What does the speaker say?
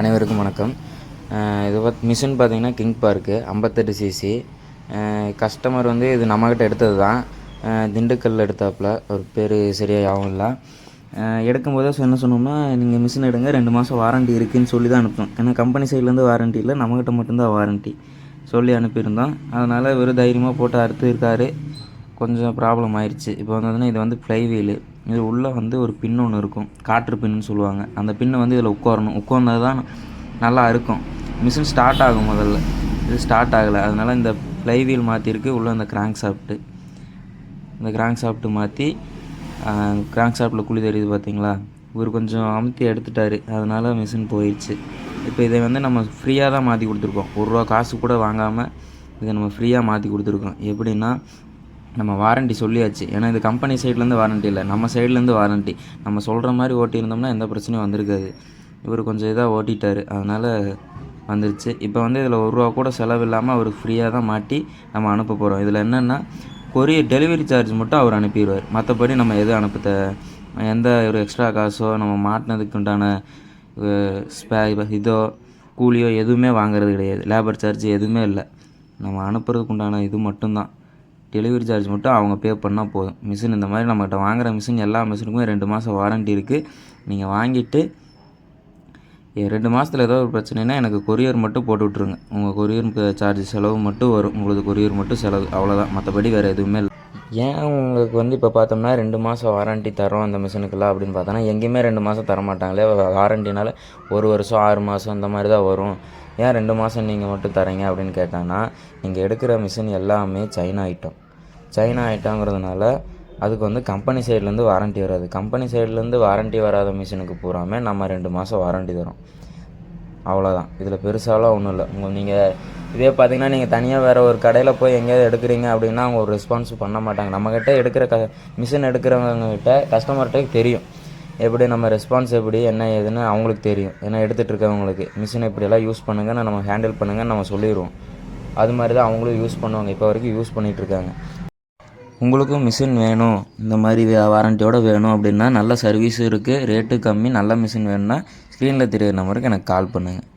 அனைவருக்கும் வணக்கம். இது பார்த்து மிஷின் பார்த்தீங்கன்னா கிங் பார்க்கு ஐம்பத்தெட்டு சிசி கஸ்டமர் வந்து இது நம்மக்கிட்ட எடுத்தது தான். திண்டுக்கல்லில் திண்டுக்கல்ல எடுத்தாப்புல. ஒரு பேர் சரியாக யாவும் இல்லை எடுக்கும்போதே என்ன சொன்னோம்னா நீங்கள் மிஷின் எடுங்க ரெண்டு மாதம் வாரண்டி இருக்குதுன்னு சொல்லி தான் அனுப்பணும் ஏன்னா கம்பெனி சைட்லேருந்து வாரண்டி இல்லை நம்மக்கிட்ட மட்டும்தான் வாரண்டி சொல்லி அனுப்பியிருந்தோம். அதனால் வெறும் தைரியமாக போட்டு அறுத்து இருக்காரு. கொஞ்சம் ப்ராப்ளம் ஆயிடுச்சு இப்போ வந்ததுன்னா இது வந்து ஃப்ளை வீலு இது உள்ளே வந்து ஒரு பின் ஒன்று இருக்கும். காற்று பின்னு சொல்லுவாங்க. அந்த பின்னை வந்து இதில் உட்காரணும். உட்கார்ந்தது தான் நல்லா இருக்கும். மிஷின் ஸ்டார்ட் ஆகும் முதல்ல. இது ஸ்டார்ட் ஆகலை. அதனால் இந்த ஃப்ளை வீல் மாற்றிருக்கு உள்ளே அந்த கிராங்க் சாப்பிட்டு இந்த கிராங்க் சாப்பிட்டு மாற்றி கிராங்க் ஷாஃப்ட்டில் குழி தெரியுது பார்த்தீங்களா இவர் கொஞ்சம் அமுத்தி எடுத்துட்டாரு. அதனால் மிஷின் போயிடுச்சு இப்போ இதை வந்து நம்ம ஃப்ரீயாக தான் மாற்றி கொடுத்துருக்கோம். ஒரு ரூபா காசு கூட வாங்காமல் இதை நம்ம ஃப்ரீயாக மாற்றி கொடுத்துருக்கோம். எப்படின்னா நம்ம வாரண்டி சொல்லியாச்சு. ஏன்னா இது கம்பெனி சைட்லேருந்து வாரண்டி இல்லை. நம்ம சைட்லேருந்து வாரண்டி நம்ம சொல்கிற மாதிரி ஓட்டியிருந்தோம்னா எந்த பிரச்சனையும் வந்திருக்காது. இவர் கொஞ்சம் இதாக ஓட்டிட்டார். அதனால் வந்துருச்சு. இப்போ வந்து இதில் ஒரு ரூபா கூட செலவு இல்லாமல் அவருக்கு ஃப்ரீயாக தான் மாட்டி நம்ம அனுப்ப போகிறோம் இதில் என்னென்னா கொரியர் டெலிவரி சார்ஜ் மட்டும் அவர் அனுப்பிடுவார் மற்றபடி நம்ம எதுவும் அனுப்ப தே- எந்த ஒரு எக்ஸ்ட்ரா காசோ நம்ம மாட்டினதுக்கு உண்டான ஸ்பே இதோ கூலியோ எதுவுமே வாங்குறது கிடையாது. லேபர் சார்ஜ் எதுவுமே இல்லை. நம்ம அனுப்புறதுக்கு உண்டான இது மட்டும்தான். டெலிவரி சார்ஜ் மட்டும் அவங்க பே பண்ணால் போதும். மிஷின் இந்த மாதிரி நம்மகிட்ட வாங்குகிற மிஷின் எல்லா மிஷினுக்குமே ரெண்டு மாதம் வாரண்டி இருக்குது நீங்கள் வாங்கிட்டு ரெண்டு மாதத்தில் ஏதோ ஒரு பிரச்சனைனா எனக்கு கொரியர் மட்டும் போட்டு விட்ருங்க உங்கள் கொரியருக்கு சார்ஜ் செலவு மட்டும் வரும். உங்களுக்கு கொரியர் மட்டும் செலவு. அவ்வளோதான் மற்றபடி வேறு எதுவுமே இல்லை. ஏன் உங்களுக்கு வந்து இப்போ பார்த்தோம்னா ரெண்டு மாதம் வாரண்ட்டி தரோம் அந்த மிஷினுக்குலாம் அப்படின்னு பார்த்தோன்னா எங்கேயுமே ரெண்டு மாதம் தர மாட்டாங்களே வாரண்டினால ஒரு வருஷம் ஆறு மாதம் இந்த மாதிரி தான் வரும். ஏன் ரெண்டு மாதம் நீங்கள் மட்டும் தரீங்க அப்படின்னு கேட்டாங்கன்னா நீங்கள் எடுக்கிற மிஷின் எல்லாமே சைனா ஐட்டம். சைனா ஐட்டங்கிறதுனால அதுக்கு வந்து கம்பெனி சைட்லேருந்து வாரண்டி வராது. கம்பெனி சைட்லேருந்து வாரண்டி வராத மிஷினுக்கு பூராமே நம்ம ரெண்டு மாதம் வாரண்டி தரோம். அவ்வளோதான் இதில் பெருசாலாம் ஒன்றும் இல்லை. உங்கள் நீங்கள் இதே பார்த்தீங்கன்னா நீங்கள் தனியாக வேறு ஒரு கடையில் போய் எங்கேயாவது எடுக்கிறீங்க அப்படின்னா அவங்க ஒரு ரெஸ்பான்ஸ் பண்ண மாட்டாங்க. நம்மக்கிட்ட எடுக்கிற க மிஷின் எடுக்கிறவங்ககிட்ட கஸ்டமர்கிட்ட தெரியும். எப்படி நம்ம ரெஸ்பான்ஸ் எப்படி என்ன ஏதுன்னு அவங்களுக்கு தெரியும். ஏன்னா எடுத்துகிட்டு இருக்கவங்களுக்கு. மிஷினை இப்படியெல்லாம் யூஸ் பண்ணுங்கன்னு நம்ம ஹேண்டில் பண்ணுங்கன்னு நம்ம சொல்லிடுவோம். அது மாதிரி தான் அவங்களும் யூஸ் பண்ணுவாங்க. இப்போ வரைக்கும் யூஸ் பண்ணிகிட்ருக்காங்க உங்களுக்கும் மிஷின் வேணும் இந்த மாதிரி வாரண்ட்டியோடு வேணும் அப்படின்னா நல்ல சர்வீஸும் இருக்குது ரேட்டு கம்மி நல்ல மிஷின் வேணும்னா ஸ்க்ரீனில் தெரியுற நம்பருக்கு எனக்கு கால் பண்ணுங்கள்